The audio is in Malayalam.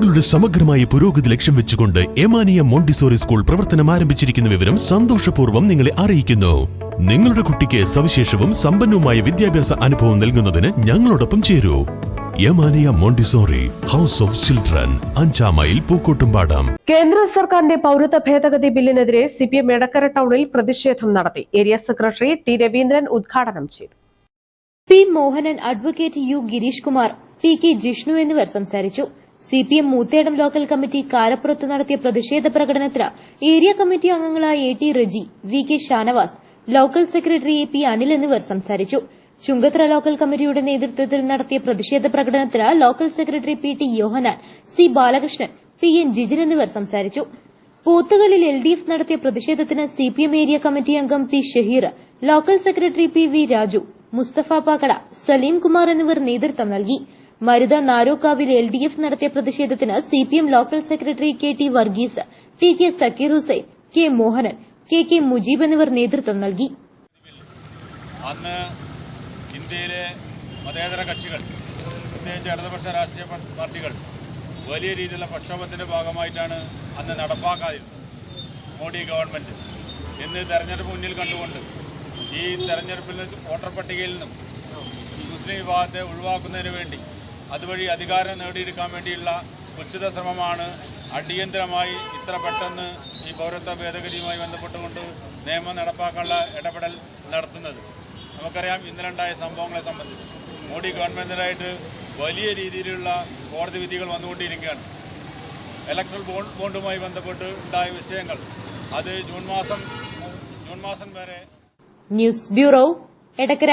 കുട്ടികളുടെ സമഗ്രമായ പുരോഗതി ലക്ഷ്യം വെച്ചുകൊണ്ട് എമാനിയ മോണ്ടിസോറി സ്കൂൾ പ്രവർത്തനം ആരംഭിച്ചിരിക്കുന്ന വിവരം സന്തോഷപൂർവം നിങ്ങളെ അറിയിക്കുന്നു. നിങ്ങളുടെ കുട്ടിക്ക് സവിശേഷവും സമ്പന്നവുമായ വിദ്യാഭ്യാസ അനുഭവം നൽകുന്നതിന് ഞങ്ങളോടൊപ്പം ചേരൂ. Yamaniya Montessori house of children അഞ്ചാം മൈൽ പൂക്കോട്ടുംപാടം. കേന്ദ്ര സർക്കാരിന്റെ പൗരത്വ ഭേദഗതി ബില്ലിനെതിരെ സി പി എം എടക്കര ടൗണിൽ പ്രതിഷേധം നടത്തി. ഏരിയ സെക്രട്ടറി ടി രവീന്ദ്രൻ ഉദ്ഘാടനം ചെയ്തു. P Mohanan advocate U Girish Kumar P K Jishnu എന്നിവർ സംസാരിച്ചു. C P M Moothedam local committee കാരപ്പുറത്ത് നടത്തിയ പ്രതിഷേധ പ്രകടനത്തിന് ഏരിയ കമ്മിറ്റി അംഗങ്ങളായ A T Reji V K Shanavas local secretary A P Anil എന്നിവർ സംസാരിച്ചു. ചുങ്കത്ര ലോക്കൽ കമ്മിറ്റിയുടെ നേതൃത്വത്തിൽ നടത്തിയ പ്രതിഷേധ പ്രകടനത്തിന് local secretary P T Yohannan C Balakrishnan P N Jijin എന്നിവർ സംസാരിച്ചു. പോത്തുകലിൽ എൽ ഡി എഫ് നടത്തിയ പ്രതിഷേധത്തിന് C P M area committee അംഗം P Shaheer local secretary P V Raju Musthafa Pakkada Saleem Kumar എന്നിവർ നേതൃത്വം നൽകി. മരുത നാരോക്കാവിൽ എൽ ഡി എഫ് നടത്തിയ പ്രതിഷേധത്തിന് C P M local secretary K T Varghese T K Sakkeer Hussain K Mohanan K K Mujeeb എന്നിവർ നേതൃത്വം നൽകി. അന്ന് ഇന്ത്യയിലെ മതേതര കക്ഷികൾ പ്രത്യേകിച്ച് ഇടതുപക്ഷ രാഷ്ട്രീയ പാർട്ടികൾ വലിയ രീതിയിലുള്ള പ്രക്ഷോഭത്തിന്റെ ഭാഗമായിട്ടാണ് അന്ന് നടപ്പാക്കാതിരുന്നത്. മോഡി ഗവൺമെന്റ് ഇന്ന് തെരഞ്ഞെടുപ്പ് മുന്നിൽ കണ്ടുകൊണ്ട് ഈ തെരഞ്ഞെടുപ്പിൽ നിന്ന് വോട്ടർ പട്ടികയിൽ നിന്നും മുസ്ലിം വിഭാഗത്തെ ഒഴിവാക്കുന്നതിന് വേണ്ടി അതുവഴി അധികാരം നേടിയെടുക്കാൻ വേണ്ടിയുള്ള ഉച്ചിത ശ്രമമാണ് അടിയന്തരമായി ഇത്ര പെട്ടെന്ന് ഈ പൗരത്വ ഭേദഗതിയുമായി ബന്ധപ്പെട്ടുകൊണ്ട് നിയമം നടപ്പാക്കാനുള്ള ഇടപെടൽ നടത്തുന്നത്. നമുക്കറിയാം ഇന്നലെ ഉണ്ടായ സംഭവങ്ങളെ സംബന്ധിച്ച്. മോഡി ഗവൺമെന്റിനായിട്ട് വലിയ രീതിയിലുള്ള കോടതി വിധികൾ വന്നുകൊണ്ടിരിക്കുകയാണ്. ഇലക്ട്രൽ ബോണ്ട് ബോണ്ടുമായി ബന്ധപ്പെട്ട് ഉണ്ടായ വിഷയങ്ങൾ. അത് ജൂൺ മാസം ജൂൺ മാസം വരെ news bureau Edakkara.